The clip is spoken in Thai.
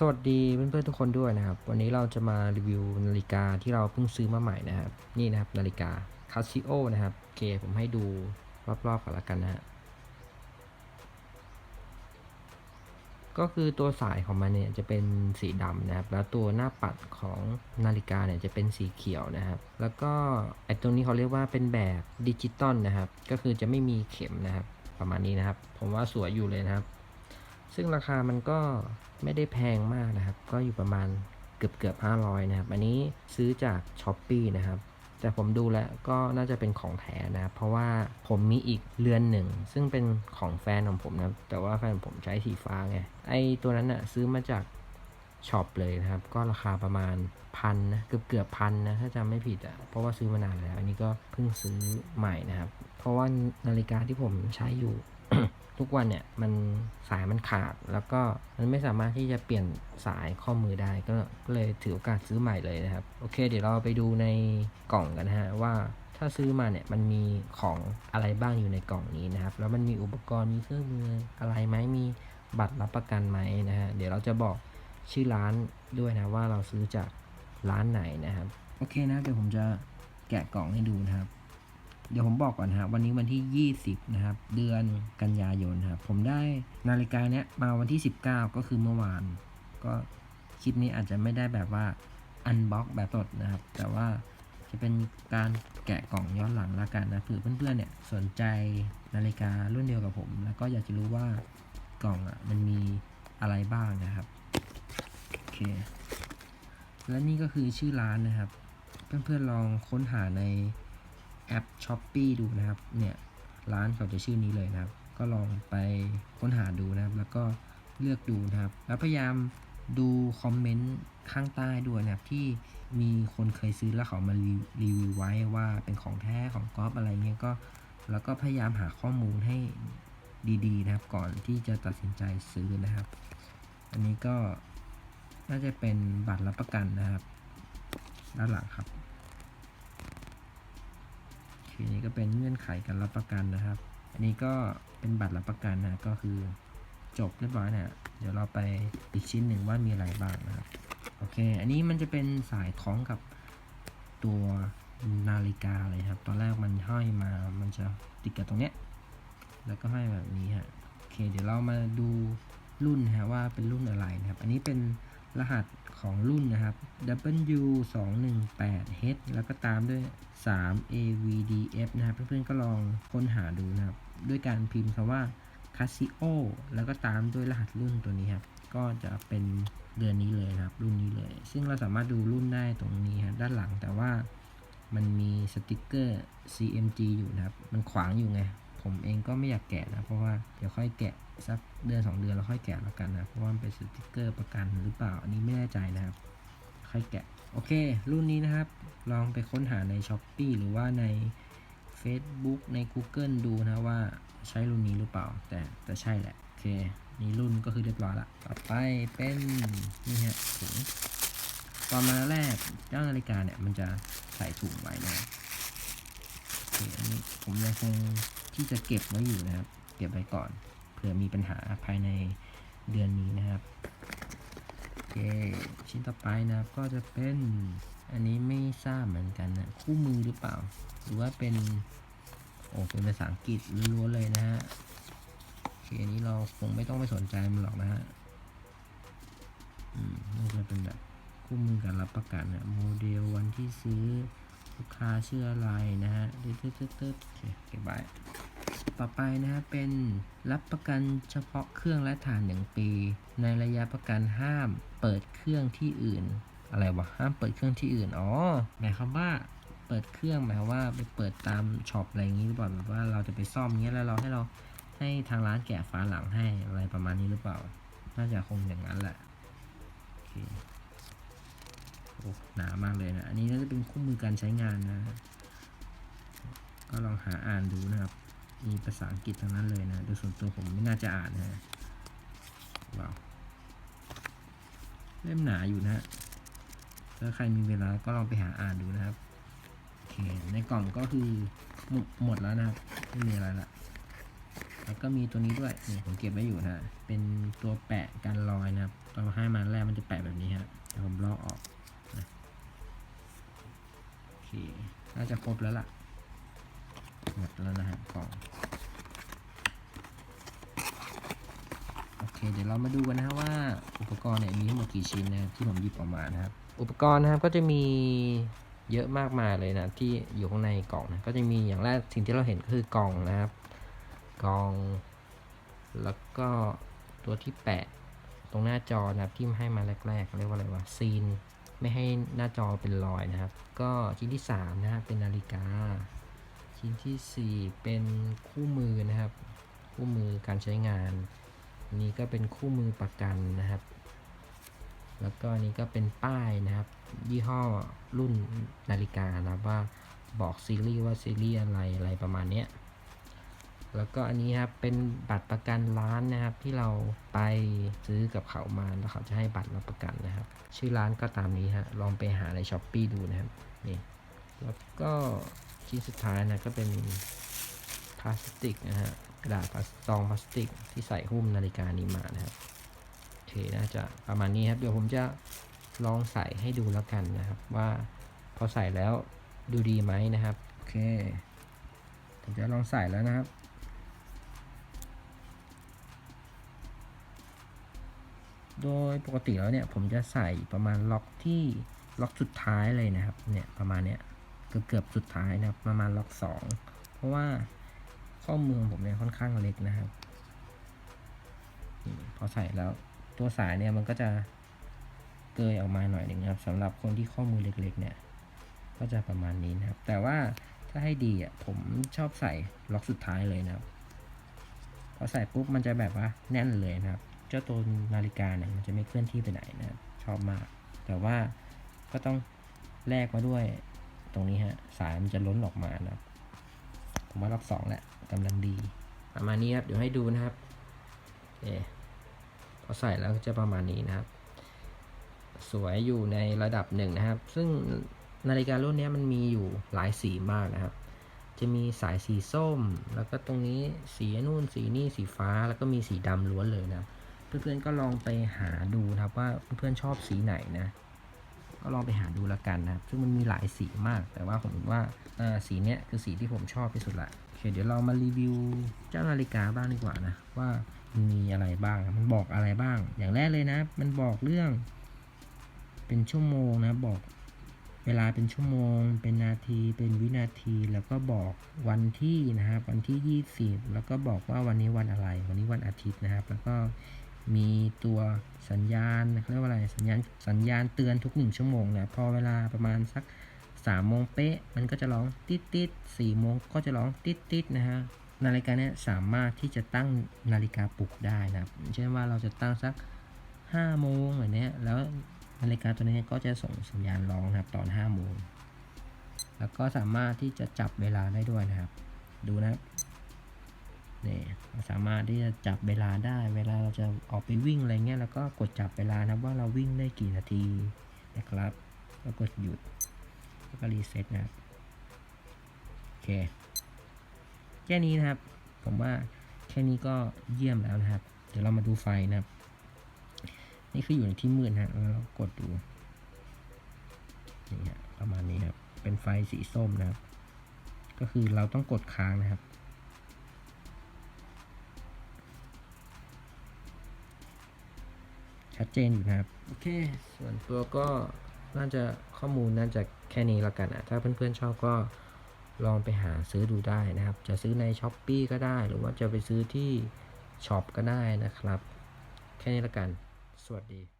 สวัสดีเพื่อนๆทุกคนด้วยนะครับ วันนี้เราจะมารีวิวนาฬิกาที่เราเพิ่งซื้อมาใหม่นะครับ นี่นะครับนาฬิกา Casio นะครับโอเคผมให้ดูรอบๆก่อนละกันนะฮะก็คือตัวสายของมันเนี่ยจะเป็นสีดำนะครับ แล้วตัวหน้าปัดของนาฬิกาเนี่ยจะเป็นสีเขียวนะครับ แล้วก็ไอตรงนี้เขาเรียกว่าเป็นแบบดิจิตอลนะครับ ก็คือจะไม่มีเข็มนะครับ ประมาณนี้นะครับ ผมว่าสวยอยู่เลยนะครับ ซึ่งราคามันก็ไม่ได้แพงมากนะครับ ก็อยู่ประมาณเกือบเกือบห้าร้อยนะครับ อันนี้ซื้อจากช้อปปีนะครับ แต่ผมดูแล้วก็น่าจะเป็นของแท้นะครับ เพราะว่าผมมีอีกเรือนหนึ่ง ซึ่งเป็นของแฟนของผมนะ แต่ว่าแฟนผมใช้สีฟ้าไง ไอตัวนั้นอะซื้อมาจากช็อปเลยนะครับ ก็ราคาประมาณพันนะเกือบเกือบพันนะถ้าจำไม่ผิดอะเพราะว่าซื้อมานานแล้ว อันนี้ก็เพิ่งซื้อใหม่นะครับ เพราะว่านาฬิกาที่ผมใช้อยู่ ทุกวันเนี่ยมันสายมันขาดแล้วก็มันไม่สามารถที่จะเปลี่ยนสายข้อมือได้ก็เลยถือโอกาสซื้อใหม่เลยนะครับ โอเค เดี๋ยวเราไปดูในกล่องกันนะฮะว่าถ้าซื้อมาเนี่ยมันมีของอะไรบ้างอยู่ในกล่องนี้นะครับ แล้วมันมีอุปกรณ์มีเครื่องมืออะไรไหมมีบัตรรับประกันไหมนะฮะเดี๋ยวเราจะบอกชื่อร้านด้วยนะว่าเราซื้อจากร้านไหนนะครับ โอเคนะเดี๋ยวผมจะแกะกล่องให้ดูนะครับ เดี๋ยวผมบอกก่อนนะวันนี้วันที่ 20 นะครับ เดือนกันยายนครับผมได้นาฬิกาเนี้ยมาวันที่ 19 ก็คือเมื่อวาน ก็คลิปนี้อาจจะไม่ได้แบบว่าอันบ็อกแบบสดนะครับ แต่ว่าจะเป็นการแกะกล่องย้อนหลังละกันนะเผื่อเพื่อนๆเนี่ยสนใจนาฬิการุ่นเดียวกับผม แล้วก็อยากจะรู้ว่ากล่องอะมันมีอะไรบ้างนะครับโอเคและนี่ก็คือชื่อร้านนะครับ เพื่อนๆลองค้นหาใน แอป s h อ p e e ดูนะครับ เนี่ยร้านเขาจะชื่อนี้เลยนะครับ ก็ลองไปค้นหาดูนะครับ แล้วก็เลือกดูนะครับ แล้วพยายามดูคอมเมนต์ข้างใต้ด้วยนะครับที่มีคนเคยซื้อแล้วเขามารีรวิวไว้ว่าเป็นของแท้ของก๊อฟอะไรเงี้ยก็ แล้วก็พยายามหาข้อมูลให้ดีๆนะครับ ก่อนที่จะตัดสินใจซื้อนะครับ อันนี้ก็น่าจะเป็นบัตรรับประกันนะครับ ด้านหลังครับ นี้ก็เป็นเงื่อนไขการรับประกันนะครับ อันนี้ก็เป็นบัตรรับประกันนะก็คือจบเรียบร้อยเนี่ยเดี๋ยวเราไปอีกชิ้นหนึ่งว่ามีอะไรบ้างนะครับโอเค อันนี้มันจะเป็นสายคล้องกับตัวนาฬิกาเลยครับ ตอนแรกมันห้อยมา มันจะติดกับตรงเนี้ย แล้วก็ห้อยแบบนี้ฮะ โอเค เดี๋ยวเรามาดูรุ่นฮะว่าเป็นรุ่นอะไรนะครับ อันนี้เป็นรหัส ของรุ่นนะครับ W 2 1 8 H แล้วก็ตามด้วย 3 AVDF นะครับ เพื่อนๆก็ลองค้นหาดูนะครับ ด้วยการพิมพ์คำว่า Casio แล้วก็ตามด้วยรหัสรุ่นตัวนี้ครับ ก็จะเป็นเดือนนี้เลยนะครับ รุ่นนี้เลย ซึ่งเราสามารถดูรุ่นได้ตรงนี้ครับด้านหลังแต่ว่ามันมีสติกเกอร์ CMG อยู่นะครับ มันขวางอยู่ไง ผมเองก็ไม่อยากแกะนะ เพราะว่าเดี๋ยวค่อยแกะ สักเดือน2เดือนแล้วค่อยแกะแล้วกันนะเพราะว่ามันเป็นสติกเกอร์ประกันหรือเปล่า อันนี้ไม่แน่ใจนะครับ ค่อยแกะ โอเค รุ่นนี้นะครับ ลองไปค้นหาใน s h อ p e e หรือว่าใน Facebook ใน Google ดูนะว่าใช้รุ่นนี้หรือเปล่า แต่แต่ใช่แหละ โอเค นี่รุ่นก็คือเรียบร้อยละ ต่อไปเป็นนี่ฮะถุงตอนมาแรกเจ้านาฬิกาเนี่ยมันจะใส่ถุงไว้นะโอเคอันนี้ผมยังคงที่จะเก็บไว้อยู่นะครับ เก็บไว้ก่อน เผื่อมีปัญหาภายในเดือนนี้นะครับโอเคชิ้นต่อไปนะครับก็จะเป็นอันนี้ไม่ทราบเหมือนกันนะคู่มือหรือเปล่า หรือว่าเป็นโอ้เป็นภาษาอังกฤษล้วนๆเลยนะฮะโอเคอันนี้เราคงไม่ต้องไปสนใจมันหรอกนะฮะอืมน่าจะเป็นแบบคู่มือการรับประกันนะโมเดลวันที่ซื้อลูกค้าชื่ออะไรนะฮะตึ๊ดตึ๊ดตึ๊ดตึ๊ดโอเคเก็บไว้ ต่อไปนะฮะเป็นรับประกันเฉพาะเครื่องและฐานหนึ่งปี ในระยะประกันห้ามเปิดเครื่องที่อื่น อะไรวะห้ามเปิดเครื่องที่อื่น อ๋อหมายความว่าเปิดเครื่องหมายความว่าไปเปิดตามช็อปอะไรอย่างนี้หรือเปล่าแบบว่าเราจะไปซ่อมเงี้ยแล้วเราให้เราให้ทางร้านแกะฝาหลังให้อะไรประมาณนี้หรือเปล่า น่าจะคงอย่างนั้นแหละโอเคโอ้หนามากเลยนะ อันนี้น่าจะเป็นคู่มือการใช้งานนะ ก็ลองหาอ่านดูนะครับ มีภาษาอังกฤษทั้งนั้นเลยนะ โดยส่วนตัวผมไม่น่าจะอ่านนะว้าวเล่มหนาอยู่นะถ้าใครมีเวลาก็ลองไปหาอ่านดูนะครับโอเคในกล่องก็คือหมดหมดแล้วนะครับไม่มีอะไรละแล้วก็มีตัวนี้ด้วยนี่ผมเก็บไว้อยู่นะเป็นตัวแปะกันรอยนะครับตอนให้มาแรกมันจะแปะแบบนี้ครับผมลอกออกนะโอเคน่าจะครบแล้วล่ะ หมดแล้วนะฮะกล่องโอเค เดี๋ยวเรามาดูกันนะว่าอุปกรณ์เนี่ยมีทั้งหมดกี่ชิ้นนะที่ผมหยิบออกมานะครับ อุปกรณ์นะครับก็จะมีเยอะมากมายเลยนะที่อยู่ข้างในกล่องนะก็จะมีอย่างแรกสิ่งที่เราเห็นก็คือกล่องนะครับ กล่อง แล้วก็ตัวที่แปะตรงหน้าจอนะครับที่ให้มาแรกๆเรียกว่าอะไรวะซีนไม่ให้หน้าจอเป็นรอยนะครับ ก็ชิ้นที่3นะครับเป็นนาฬิกา ชิ้นทีสี่ 4 เป็นคู่มือนะครับ คู่มือการใช้งาน นี้ก็เป็นคู่มือประกันนะครับ แล้วก็อันนี้ก็เป็นป้ายนะครับ ยี่ห้อรุ่นนาฬิกานะครับว่าบอกซีรีส์ว่าซีรีส์อะไรอะไรประมาณนี้แล้วก็อันนี้ครับเป็นบัตรประกันร้านนะครับ ที่เราไปซื้อกับเขามาแล้วเขาจะให้บัตรรับประกันนะครับ ชื่อร้านก็ตามนี้ฮะลองไปหาในช้อปปีดูนะครับนี่ แล้วก็ชิ้นสุดท้ายนะก็เป็นพลาสติกนะฮะกระดาษพลาสซองพลาสติกที่ใส่หุ้มนาฬิกานี้มานะครับโอเคน่าจะประมาณนี้ครับเดี๋ยวผมจะลองใส่ให้ดูแล้วกันนะครับ ว่าพอใส่แล้วดูดีไหมนะครับโอเคผมจะลองใส่แล้วนะครับโดยปกติแล้วเนี่ยผมจะใส่ประมาณล็อกที่ล็อกสุดท้ายเลยนะครับเนี่ยประมาณเนี้ย เกือบเกือบสุดท้ายนะครับ ประมาณล็อกสองเพราะว่าข้อมือของผมเนี่ยค่อนข้างเล็กนะครับพอใส่แล้วตัวสายเนี่ยมันก็จะเกยออกมาหน่อยหนึ่งนะครับสำหรับคนที่ข้อมือเล็กๆ เนี่ย ก็จะประมาณนี้นะครับ แต่ว่าถ้าให้ดีอะผมชอบใส่ล็อกสุดท้ายเลยนะครับพอใส่ปุ๊บมันจะแบบว่าแน่นเลยนะครับ เจ้าตัวนาฬิกาเนี่ยมันจะไม่เคลื่อนที่ไปไหนนะครับชอบมาก แต่ว่าก็ต้องแลกมาด้วย ตรงนี้ฮะ สายมันจะล้นออกมานะครับผมว่ารอบสองแหละกำลังดี ประมาณนี้ครับ เดี๋ยวให้ดูนะครับเอพอใส่แล้วจะประมาณนี้นะครับ สวยอยู่ในระดับหนึ่งนะครับ ซึ่งนาฬิการุ่นนี้มันมีอยู่หลายสีมากนะครับ จะมีสายสีส้ม แล้วก็ตรงนี้สีนู่นสีนี่สีฟ้า แล้วก็มีสีดำล้วนเลยนะ เพื่อนๆก็ลองไปหาดูนะครับว่าเพื่อนๆชอบสีไหนนะ ก็ลองไปหาดูแล้วกันนะครับ ซึ่งมันมีหลายสีมาก แต่ว่าผมว่าอ่าสีเนี้ยคือสีที่ผมชอบที่สุดละโอเคเดี๋ยวเรามารีวิวเจ้านาฬิกาบ้างดีกว่านะว่ามันมีอะไรบ้าง มันบอกอะไรบ้าง อย่างแรกเลยนะ มันบอกเรื่อง เป็นชั่วโมงนะ บอกเวลาเป็นชั่วโมง เป็นนาที เป็นวินาที แล้วก็บอกวันที่นะครับ วันที่ 20 แล้วก็บอกว่าวันนี้วันอะไร วันนี้วันอาทิตย์นะครับ แล้วก็ มีตัวสัญญาณเขาเรียกว่าอะไรสัญญาณสัญญาณเตือนทุกหนึ่งชั่วโมงนะพอเวลาประมาณสัก3โมงเป๊ะ มันก็จะร้องติดติดสี่โมงก็จะร้องติดติดนะฮะนาฬิกาเนี้ยสามารถที่จะตั้งนาฬิกาปลุกได้นะครับเช่นว่าเราจะตั้งสัก5โมงแบบเนี้ยแล้วนาฬิกาตัวนี้ก็จะส่งสัญญาณร้องนะครับตอน5โมงแล้วก็สามารถที่จะจับเวลาได้ด้วยนะครับ ดูนะครับ นี่สามารถที่จะจับเวลาได้ เวลาเราจะออกไปวิ่งอะไรเงี้ยแล้วก็กดจับเวลานะว่าเราวิ่งได้กี่นาทีนะครับแล้วกดหยุดแล้วก็รีเซ็ตนะครับโอเคแค่นี้นะครับ ผมว่าแค่นี้ก็เยี่ยมแล้วนะครับ เดี๋ยวเรามาดูไฟนะครับ นี่คืออยู่ในที่มืดนะฮะแล้วเรากดดูนี่ฮะประมาณนี้ครับ เป็นไฟสีส้มนะครับ ก็คือเราต้องกดค้างนะครับ ชัดเจนอยู่นะครับ โอเค ส่วนตัวก็น่าจะข้อมูลน่าจะแค่นี้ละกันอะถ้าเพื่อนๆชอบก็ลองไปหาซื้อดูได้นะครับ จะซื้อใน s h อ p e e ก็ได้ หรือว่าจะไปซื้อที่ช็อปก็ได้นะครับ แค่นี้ละกัน สวัสดี